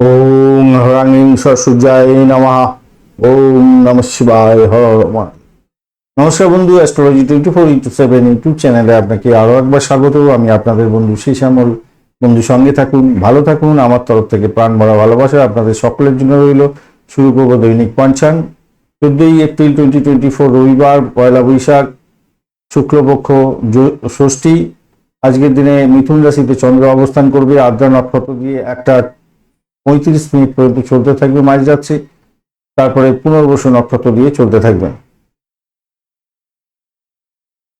ওম হরাং সূর্যায় নমঃ। ওম নম শিবায় হর নমস্কার বন্ধু astrology twenty four into seven YouTube চ্যানেলে আপনাকে আরও একবার স্বাগত। আমি আপনাদের বন্ধু শ্যামল বন্ধু, সঙ্গে থাকুন, ভালো থাকুন। আমার তরফ থেকে প্রাণ ভরা ভালোবাসা আপনাদের সকলের জন্য রইল। শুরু করব দৈনিক পঞ্চাং চোদ্দই এপ্রিল টোয়েন্টি টোয়েন্টি ফোর রবিবার, পয়লা বৈশাখ, শুক্লপক্ষ ষষ্ঠী। আজকের দিনে মিথুন রাশিতে চন্দ্র অবস্থান করবে। আদ্রা নক্ষত্র দিয়ে একটা পঁয়ত্রিশ মিনিট পর্যন্ত চলতে থাকবে মাঝ যাচ্ছে, তারপরে পুনর্বসু নক্ষত্র দিয়ে চলতে থাকবে।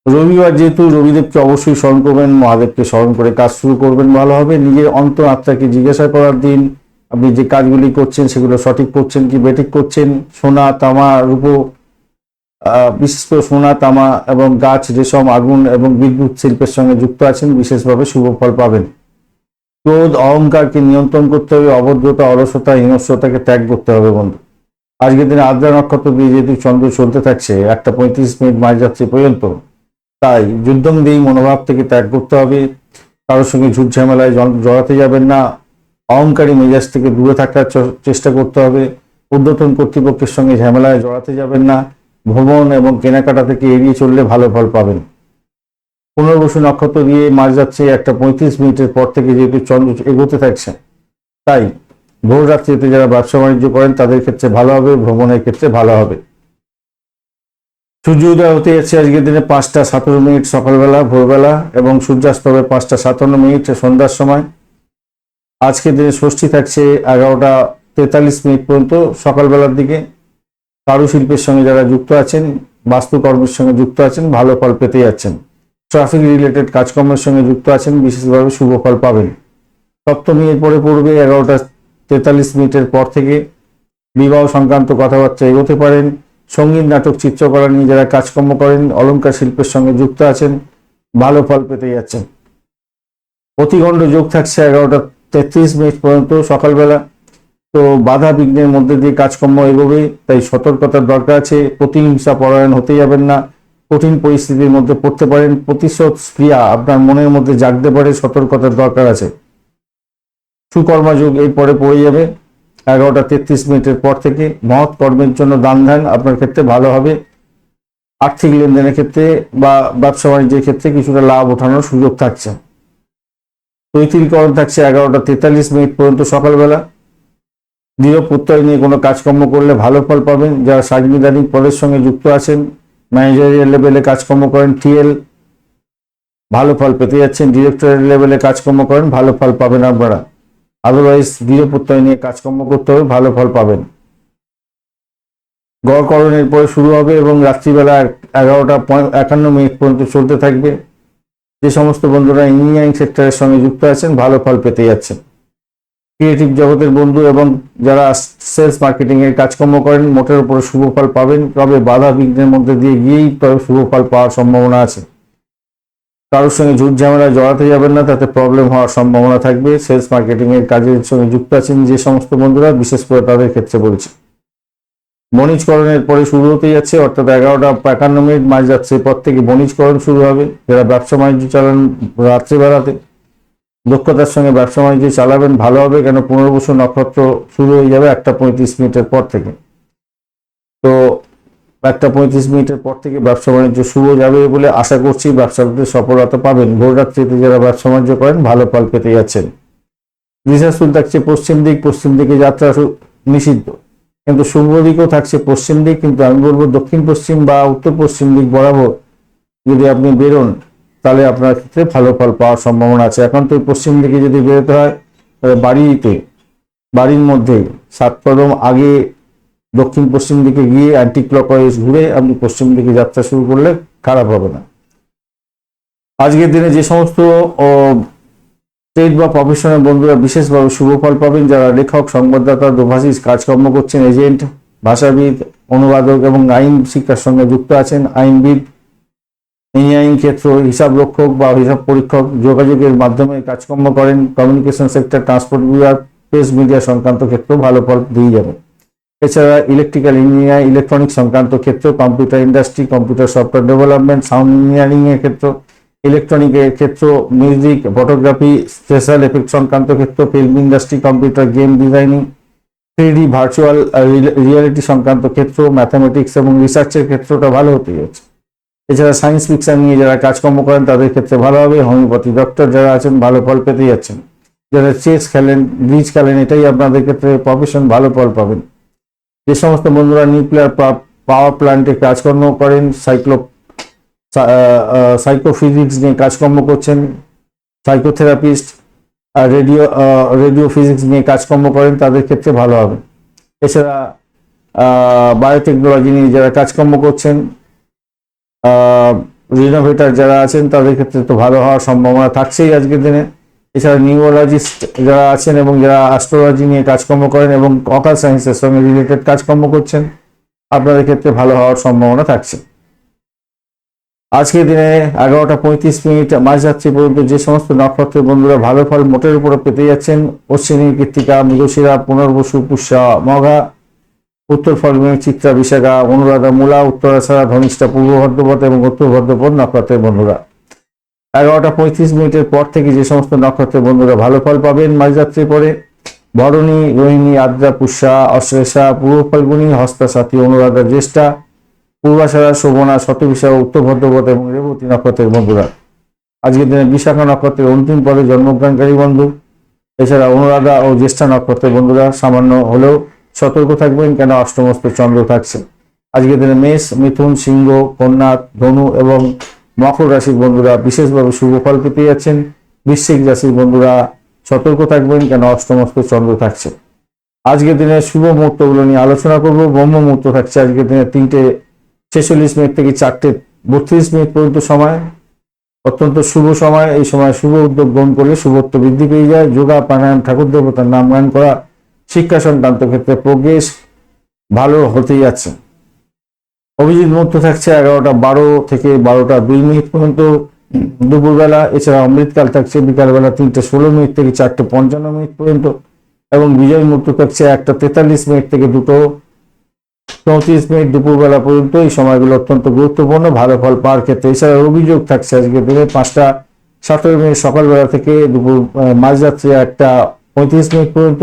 রবিবার যেহেতু রবিদেবকে অবশ্যই স্মরণ করবেন, মহাদেবকে স্মরণ করে কাজ শুরু করবেন, ভালো হবে। নিজের অন্তর আত্মাকে জিজ্ঞাসা করার দিন আপনি যে কাজগুলি করছেন, সেগুলো সঠিক করছেন কি বেঠিক করছেন? সোনা, তামা, রূপো বিশেষ করে সোনা, তামা এবং গাছ, রেশম, আগুন এবং বিদ্যুৎ শিল্পের সঙ্গে যুক্ত আছেন, বিশেষভাবে শুভ ফল পাবেন। ক্রোধ, অহংকারকে নিয়ন্ত্রণ করতে হবে, অভদ্রতা, অলসতা, হিংস্রতাকে ত্যাগ করতে হবে বন্ধু। আজকের দিনে আদ্রা নক্ষত্র দিয়ে যেহেতু চন্দ্র চলতে থাকছে, একটা পঁয়ত্রিশ মিনিট মাঝ যাচ্ছে পর্যন্ত, তাই যুদ্ধং দিয়েই মনোভাব থেকে ত্যাগ করতে হবে। কারোর সঙ্গে ঝুট ঝামেলায় জড়াতে যাবেন না। অহংকারী মেজাজ থেকে দূরে থাকার চেষ্টা করতে হবে। ঊর্ধ্বতন কর্তৃপক্ষের সঙ্গে ঝামেলায় জড়াতে যাবেন না। ভ্রমণ এবং কেনাকাটা থেকে এড়িয়ে চললে ভালো ফল পাবেন। পুনর্বসু নক্ষত্র দিয়ে মাঝ যাচ্ছে, একটা পঁয়ত্রিশ মিনিটের পর থেকে যেহেতু চন্দ্র এগোতে থাকছে। তাই ভোর রাত্রিতে যারা ব্যবসা বাণিজ্য করেন, তাদের ক্ষেত্রে ভালো হবে, ভ্রমণের ক্ষেত্রে ভালো হবে। সূর্য উদয় হতে যাচ্ছে আজকের দিনে পাঁচটা সতেরো মিনিট সকালবেলা, ভোরবেলা, এবং সূর্যাস্ত হবে পাঁচটা সাতান্ন মিনিট সন্ধ্যার সময়। আজকের দিনে ষষ্ঠী থাকছে এগারোটা তেতাল্লিশ মিনিট পর্যন্ত সকালবেলার দিকে। কারুশিল্পের সঙ্গে যারা যুক্ত আছেন, বাস্তুকর্মের সঙ্গে যুক্ত আছেন, ভালো ফল পেতে যাচ্ছেন। ট্রাফিক রিলেটেড কাজকর্মের সঙ্গে যুক্ত আছেন, বিশেষভাবে শুভ ফল পাবেন। সপ্তমী এর পরে পড়বে, এগারোটা তেতাল্লিশ মিনিটের পর থেকে বিবাহ সংক্রান্ত কথাবার্তা এগোতে পারেন। সংগীত, নাটক, চিত্রকলা নিয়ে যারা কাজকর্ম করেন অলঙ্কার শিল্পের সঙ্গে যুক্ত আছেন, ভালো ফল পেতে যাচ্ছেন। অতিগণ্ড যোগ থাকছে এগারোটা তেত্রিশ মিনিট পর্যন্ত সকালবেলা। তো বাধা বিঘ্নের মধ্যে দিয়ে কাজকর্ম এগোবে, তাই সতর্কতার দরকার আছে। প্রতিহিংসা পরায়ণ হতে যাবেন না। কঠিন পরিস্থিতির মধ্যে পড়তে পারেন। প্রতিশোধ স্প্রিয়া আপনার মনের মধ্যে জাগতে পারে, সতর্কতার দরকার আছে। সুকর্মাযোগ এরপরে পড়ে যাবে। এগারোটা তেত্রিশ মিনিটের পর থেকে মহৎ কর্মের জন্য দান ধ্যান আপনার ক্ষেত্রে ভালো হবে। আর্থিক লেনদেনের ক্ষেত্রে বা ব্যবসা বাণিজ্যের ক্ষেত্রে কিছুটা লাভ ওঠানোর সুযোগ থাকছে। তৈতিলকরণ থাকছে এগারোটা তেতাল্লিশ মিনিট পর্যন্ত সকালবেলা। দৃঢ় প্রত্যয় নিয়ে কোনো কাজকর্ম করলে ভালো ফল পাবেন। যারা সাংবিধানিক পদের সঙ্গে যুক্ত আছেন ম্যানেজারিয়াল লেভেলে কাজকর্ম করেন টিএল ভালো ফল পেতে যাচ্ছেন ডিরেক্টরের লেভেলে কাজকর্ম করেন, ভালো ফল পাবেন আপনারা। আদারওয়াইজ দৃঢ় নিয়ে কাজকর্ম করতে হবে, ভালো ফল পাবেন। গড়করণের পরে শুরু হবে এবং রাত্রিবেলা এগারোটা একান্ন মিনিট পর্যন্ত চলতে থাকবে। যে সমস্ত বন্ধুরা ইঞ্জিনিয়ারিং সেক্টরের সঙ্গে যুক্ত আছেন, ভালো ফল পেতে যাচ্ছেন। ক্রিয়েটিভ জগতের বন্ধু এবং যারা সেলস মার্কেটিং এর কাজকর্ম করেন, মোটের উপরে শুভ ফল পাবেন। তবে বাধা বিঘ্নের মধ্যে দিয়ে গিয়েই তবে শুভ ফল পাওয়ার সম্ভাবনা আছে। কারোর সঙ্গে ঝুট ঝামেলা জড়াতে যাবেন না, তাতে প্রবলেম হওয়ার সম্ভাবনা থাকবে। সেলস মার্কেটিং এর কাজের সঙ্গে যুক্ত আছেন যে সমস্ত বন্ধুরা, বিশেষ করে তাদের ক্ষেত্রে বলছি। বণিজকরণের পরে শুরু হতে যাচ্ছে, অর্থাৎ এগারোটা একান্ন মিনিট মাঝ যাচ্ছে পর থেকে বণিজকরণ শুরু হবে। যারা ব্যবসা বাণিজ্য চালান, রাত্রিবেলাতে দক্ষতার সঙ্গে ব্যবসা বাণিজ্য চালাবেন, ভালো হবে কেন পুনর্বসু নক্ষত্র শুরু হয়ে যাবে একটা পঁয়ত্রিশ মিনিটের পর থেকে। তো একটা পঁয়ত্রিশ মিনিটের পর থেকে ব্যবসা বাণিজ্য শুরু যাবে বলে আশা করছি ব্যবসাতে সফলতা পাবেন। ভোররাত্রিতে যারা ব্যবসা বাণিজ্য করেন, ভালো ফল পেতে যাচ্ছেন। দিশাশুল থাকছে পশ্চিম দিক, পশ্চিম দিকে যাত্রা নিষিদ্ধ। কিন্তু শুভ দিকও থাকছে পশ্চিম দিক, কিন্তু আমি বলব দক্ষিণ পশ্চিম বা উত্তর পশ্চিম দিক বরাবর যদি আপনি বেরোন তাহলে আপনার ক্ষেত্রে ভালো ফল পাওয়ার সম্ভাবনা আছে। এখন তো পশ্চিম দিকে যদি বেরোতে হয় বাড়িতে, বাড়ির মধ্যে সাত কদম আগে দক্ষিণ পশ্চিম দিকে গিয়ে অ্যান্টি ক্লকওয়াইজ ঘুরে আপনি পশ্চিম দিকে যাত্রা শুরু করলে খারাপ হবে না। আজকের দিনে যে সমস্ত ট্রেড বা প্রফেশনের বন্ধুরা বিশেষভাবে শুভ ফল পাবেন, যারা লেখক, সংবাদদাতা, দোভাষী কাজকর্ম করছেন এজেন্ট ভাষাবিদ, অনুবাদক এবং আইন শিক্ষার সঙ্গে যুক্ত আছেন, আইনবিদ ইঞ্জিনিয়ারিং ক্ষেত্র, হিসাব রক্ষক বা হিসাব পরীক্ষক যোগাযোগের মাধ্যমে কাজকর্ম করেন কমিউনিকেশন সেক্টর ট্রান্সপোর্ট বিভাগ প্রেস মিডিয়া সংক্রান্ত ক্ষেত্রেও ভালো ফল দিয়ে যাবে। এছাড়া ইলেকট্রিক্যাল ইঞ্জিনিয়ার ইলেকট্রনিক সংক্রান্ত ক্ষেত্র computer industry computer software development sound engineering এর ক্ষেত্র ইলেকট্রনিকের ক্ষেত্র মিউজিক ফটোগ্রাফি স্পেশাল এফেক্ট সংক্রান্ত ক্ষেত্র film industry computer game designing three virtual reality সংক্রান্ত ক্ষেত্র ম্যাথামেটিক্স এবং রিসার্চের ক্ষেত্রটা ভালো হতে যাচ্ছে। এছাড়া সায়েন্স ফিকশন নিয়ে যারা কাজকর্ম করেন, তাদের ক্ষেত্রে ভালো হবে। হোমিওপ্যাথি ডক্টর যারা আছেন, ভালো ফল পেতে যাচ্ছেন। যারা চেস খেলেন ব্রিজ খেলেন, এটাই আপনাদের ক্ষেত্রে প্রফেশন ভালো ফল পাবেন। যে সমস্ত বন্ধুরা নিউক্লিয়ার পাওয়ার প্ল্যান্টে কাজকর্ম করেন সাইক্লো সাইকোফিজিক্স নিয়ে কাজকর্ম করছেন সাইকোথেরাপিস্ট আর রেডিও রেডিও ফিজিক্স নিয়ে কাজকর্ম করেন, তাদের ক্ষেত্রে ভালো হবে। এছাড়া বায়োটেকনোলজি নিয়ে যারা কাজকর্ম করছেন রিনোভেটার যারা আছেন তাদের ক্ষেত্রে তো ভালো হওয়ার সম্ভাবনা থাকছেই আজকের দিনে। এছাড়া নিউরোলজিস্ট যারা আছেন এবং যারা অ্যাস্ট্রোলজি নিয়ে কাজকর্ম করেন এবং অকাল সায়েন্সের সঙ্গে রিলেটেড কাজকর্ম করছেন, আপনাদের ক্ষেত্রে ভালো হওয়ার সম্ভাবনা থাকছে। আজকের দিনে এগারোটা পঁয়ত্রিশ মিনিট, মাঝরাত্রি পর্যন্ত যে সমস্ত নক্ষত্রের বন্ধুরা ভালো ফল মোটের উপরে পেতে যাচ্ছেন, অশ্বিনী, কৃত্তিকা, মৃগশিরা, পুনর্বসু, পুষ্যা, মঘা উত্তর ফলগুনি চিত্রা বিশাখা, অনুরাধা মূলা উত্তরাছাড়া ধনিষ্ঠা, পূর্ব ভদ্রপথ এবং উত্তর ভদ্রপথ নক্ষত্রের বন্ধুরা। এগারোটা পঁয়ত্রিশ মিনিটের পর থেকে যে সমস্ত নক্ষত্রের বন্ধুরা ভালো ফল পাবেন মাঝরাত্রির পরে, ভরণী, রোহিণী, আদ্রা, পুষ্যা, অশ্লেষা, পূর্ব ফাল্গুনি হস্তা সাথী অনুরাধা, জ্যেষ্ঠা, পূর্বাশারা, শোভনা শতবিশা উত্তর ভদ্রপথ এবং রেবতী নক্ষত্রের বন্ধুরা। আজকের দিনে বিশাখা নক্ষত্রের অন্তিম পদে জন্মগ্রহণকারী বন্ধু। এছাড়া অনুরাধা ও জ্যেষ্ঠা নক্ষত্রের বন্ধুরা সামান্য হলেও সতর্ক থাকবেন কেন অষ্টমস্ত চন্দ্র থাকছে? আজকের দিনে মেষ, মিথুন, সিংহ, কন্যা, ধনু এবং মকর রাশির বন্ধুরা বিশেষভাবে শুভ ফল পেতে যাচ্ছেন। বৃশ্চিক রাশির বন্ধুরা সতর্ক থাকবেন কেন অষ্টমস্ত চন্দ্র থাকছে? আজকের দিনে শুভ মুহূর্তগুলো নিয়ে আলোচনা করব। ব্রহ্ম মুহূর্ত থাকছে আজকের দিনে তিনটে ছেচল্লিশ মিনিট থেকে চারটে বত্রিশ মিনিট পর্যন্ত সময়। অত্যন্ত শুভ সময়। এই সময় শুভ উদ্যোগ গ্রহণ করলে শুভত্ব বৃদ্ধি পেয়ে যায়। যোগা, প্রাণায়াম, ঠাকুর দেবতার নাম গান করা শিক্ষা সংক্রান্ত ক্ষেত্রে প্রোগ্রেস ভালো হতে যাচ্ছে। অভিজিৎ মুক্ত থাকছে এগারোটা বারো থেকে বারোটা দুই মিনিট পর্যন্ত। দুপুরবেলা এছাড়া অমৃতকাল থাকছে, বিকালবেলা তিনটে ষোলো মিনিট থেকে চারটে পঞ্চান্ন মিনিট পর্যন্ত। এবং বিজয় মুক্ত থাকছে একটা তেতাল্লিশ মিনিট থেকে দুটো চৌত্রিশ মিনিট দুপুরবেলা পর্যন্ত। এই সময়গুলো অত্যন্ত গুরুত্বপূর্ণ, ভালো ফল পাওয়ার ক্ষেত্রে। এছাড়া অভিযোগ থাকছে আজকে দিনে পাঁচটা সতেরো মিনিট সকালবেলা থেকে দুপুর মাঝরাত্রি একটা পঁয়ত্রিশ মিনিট পর্যন্ত।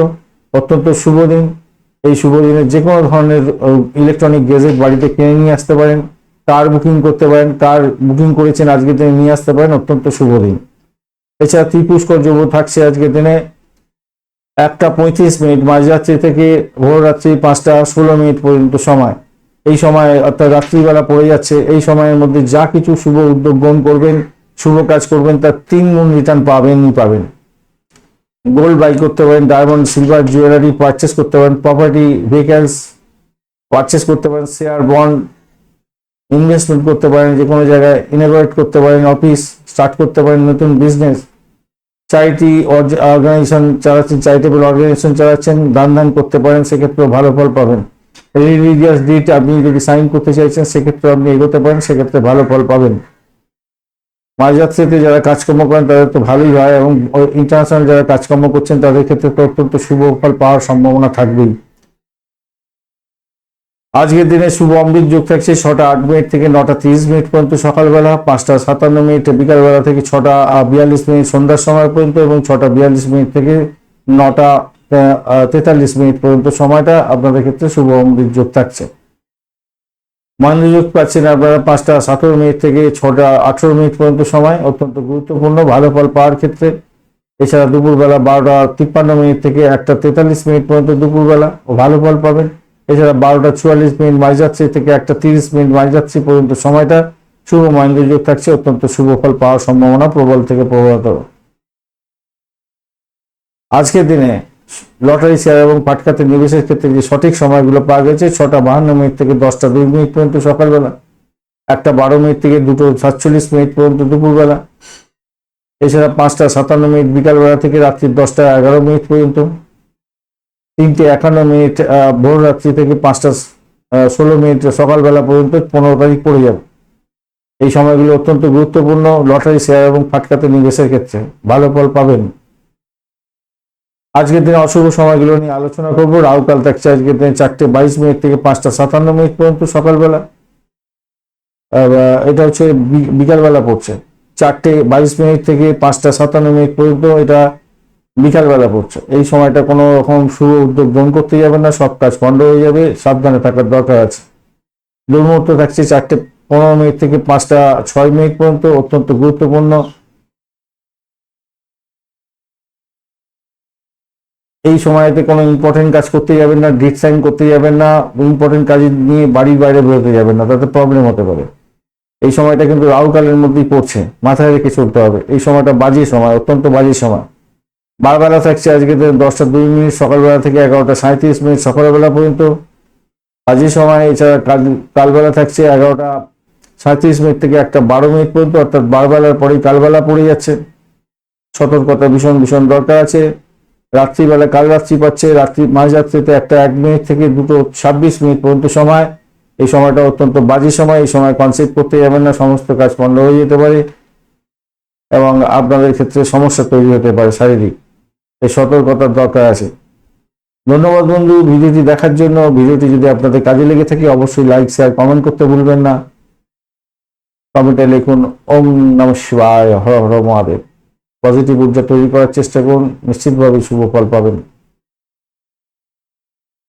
অত্যন্ত শুভ দিন। এই শুভ দিনে যে কোনো ধরনের ইলেকট্রনিক গেজেট বাড়িতে কিনে নিয়ে আসতে পারেন, কার বুকিং করতে পারেন, কার বুকিং করেছেন আজকের দিনে নিয়ে আসতে পারেন, অত্যন্ত শুভ দিন। এছাড়া ত্রিপুষ্কর যোগ থাকছে আজকের দিনে। একটা পঁয়ত্রিশ মিনিট, মাঝরাত্রি থেকে ভোররাত্রি পাঁচটা ষোলো মিনিট পর্যন্ত সময়। এই সময় অর্থাৎ রাত্রিবেলা পড়ে যাচ্ছে। এই সময়ের মধ্যে যা কিছু শুভ উদ্যোগ গ্রহণ করবেন, শুভ কাজ করবেন, তার তিন গুণ রিটার্ন পাবেনই পাবেন। গোল্ড বাই করতে পারেন ডায়মন্ড সিলভার জুয়েলারি পারচেস করতে পারেন প্রপার্টি ভেহিকেলস পারচেস করতে পারেন শেয়ার বন্ড ইনভেস্টমেন্ট করতে পারেন, যে কোনো জায়গায় ইনোভেট করতে পারেন অফিস স্টার্ট করতে পারেন, নতুন বিজনেস চ্যারিটি অর্গানাইজেশন চালাচ্ছেন চ্যারিটেবল অর্গানাইজেশন চালাচ্ছেন, দান দান করতে পারেন, সেক্ষেত্রেও ভালো ফল পাবেন। রিলিজিয়াস ডিট আপনি যদি সাইন করতে চাইছেন সেক্ষেত্রে আপনি এগোতে পারেন, সেক্ষেত্রে ভালো ফল পাবেন। মাঝরাত্রিতে যারা কাজকর্ম করেন, তাদের তো ভালোই হয় এবং ইন্টারন্যাশনাল যারা কাজকর্ম করছেন, তাদের ক্ষেত্রে তো অত্যন্ত শুভ ফল পাওয়ার সম্ভাবনা থাকবেই। আজকের দিনে শুভ অমৃত যোগ থাকছে ছটা আট মিনিট থেকে নটা তিরিশ মিনিট পর্যন্ত সকালবেলা, পাঁচটা সাতান্ন মিনিট বিকালবেলা থেকে ছটা বিয়াল্লিশ মিনিট সন্ধ্যার সময় পর্যন্ত এবং ছটা বিয়াল্লিশ মিনিট থেকে নটা তেতাল্লিশ মিনিট পর্যন্ত সময়টা আপনাদের ক্ষেত্রে শুভ অমৃত যোগ থাকছে। মহেন্দ্রযোগ পাচ্ছেন আপনারা পাঁচটা সতেরো মিনিট থেকে ছটা আঠেরো মিনিট পর্যন্ত সময়, অত্যন্ত গুরুত্বপূর্ণ, ভালো ফল পাওয়ার ক্ষেত্রে। এছাড়া দুপুরবেলা বারোটা তিপ্পান্ন মিনিট থেকে একটা তেতাল্লিশ মিনিট পর্যন্ত দুপুরবেলা ও ভালো ফল পাবেন। এছাড়া বারোটা চুয়াল্লিশ মিনিট মাঝরাত্রি থেকে একটা তিরিশ মিনিট মাঝরাত্রি পর্যন্ত সময়টা শুভ মহেন্দ্রযোগ থাকছে, অত্যন্ত শুভ ফল পাওয়ার সম্ভাবনা প্রবল থেকে প্রবলতর। আজকের দিনে লটারি শেয়ার এবং পাটকাতে নিবেশের ক্ষেত্রে যে সঠিক সময়গুলো পাওয়া গেছে, ছটা বাহান্ন মিনিট থেকে দশটা দুই মিনিট পর্যন্ত সকালবেলা, একটা বারো মিনিট থেকে দুটো সাতচল্লিশ মিনিট পর্যন্ত দুপুরবেলা, এছাড়া পাঁচটা সাতান্ন মিনিট বিকালবেলা থেকে রাত্রি দশটা এগারো মিনিট পর্যন্ত, তিনটে একান্ন মিনিট ভোর রাত্রি থেকে পাঁচটা ষোলো মিনিট সকালবেলা পর্যন্ত পনেরো তারিখ পড়ে যাবে। এই সময়গুলো অত্যন্ত গুরুত্বপূর্ণ লটারি শেয়ার এবং ফাটকাতে নিবেশের ক্ষেত্রে। ভালো ফল পাবেন। আজকের দিনে অশুভ সময়গুলো নিয়ে আলোচনা করব। রাহুকাল থাকছে আজকের দিনে চারটে বাইশ মিনিট থেকে পাঁচটা সাতান্ন মিনিট পর্যন্ত সকালবেলা। এটা হচ্ছে বিকালবেলা পড়ছে। চারটে বাইশ মিনিট থেকে পাঁচটা সাতান্ন মিনিট পর্যন্ত এটা বিকালবেলা পড়ছে। এই সময়টা কোনো রকম শুভ উদ্যোগ গ্রহণ করতে যাবে না, সব কাজ বন্ধ হয়ে যাবে, সাবধানে থাকার দরকার আছে। দুর্মুহূর্ত থাকছে চারটে পনেরো মিনিট থেকে পাঁচটা ছয় মিনিট পর্যন্ত অত্যন্ত গুরুত্বপূর্ণ। এই সময়তে কোনো ইম্পর্টেন্ট কাজ করতে যাবেন না ডেট সাইন করতে যাবেন না ইম্পর্টেন্ট কাজ নিয়ে বাড়ির বাইরে বেরোতে যাবেন না, তাতে প্রবলেম হতে পারে। এই সময়টা কিন্তু রাহুকালের মধ্যেই পড়ছে, মাথায় রেখে চলতে হবে। এই সময়টা বাজে সময়, অত্যন্ত বাজে সময়। বারবেলা থাকছে আজকে দশটা দুই মিনিট, সকালবেলা থেকে এগারোটা সাঁত্রিশ মিনিট, সকালবেলা পর্যন্ত। বাজে সময়, এছাড়া কাল, কালবেলা থাকছে এগারোটা সাঁত্রিশ মিনিট থেকে একটা বারো মিনিট পর্যন্ত, অর্থাৎ বারবেলার পরেই কালবেলা পড়ে যাচ্ছে। সতর্কতা ভীষণ ভীষণ দরকার আছে। রাত্রিবেলা কাল রাত্রি পাচ্ছে, রাত্রি মাঝরাত্রিতে একটা এক মিনিট থেকে দুটো ছাব্বিশ মিনিট পর্যন্ত সময়। এই সময়টা অত্যন্ত বাজে সময়, এই সময় কনসেপ্ট করতে যাবেন না, সমস্ত কাজ বন্ধ হয়ে যেতে পারে এবং আপনাদের ক্ষেত্রে সমস্যা তৈরি হতে পারে শারীরিক। এই সতর্কতার দরকার আছে। ধন্যবাদ বন্ধু, ভিডিওটি দেখার জন্য। ভিডিওটি যদি আপনাদের কাজে লেগে থাকে, অবশ্যই লাইক শেয়ার কমেন্ট করতে ভুলবেন না। কমেন্টে লিখুন, ওম নম শিবায়, হর হর মহাদেব। পজিটিভ ঊর্জা তৈরি করার চেষ্টা করুন। নিশ্চিতভাবে শুভ ফল পাবেন।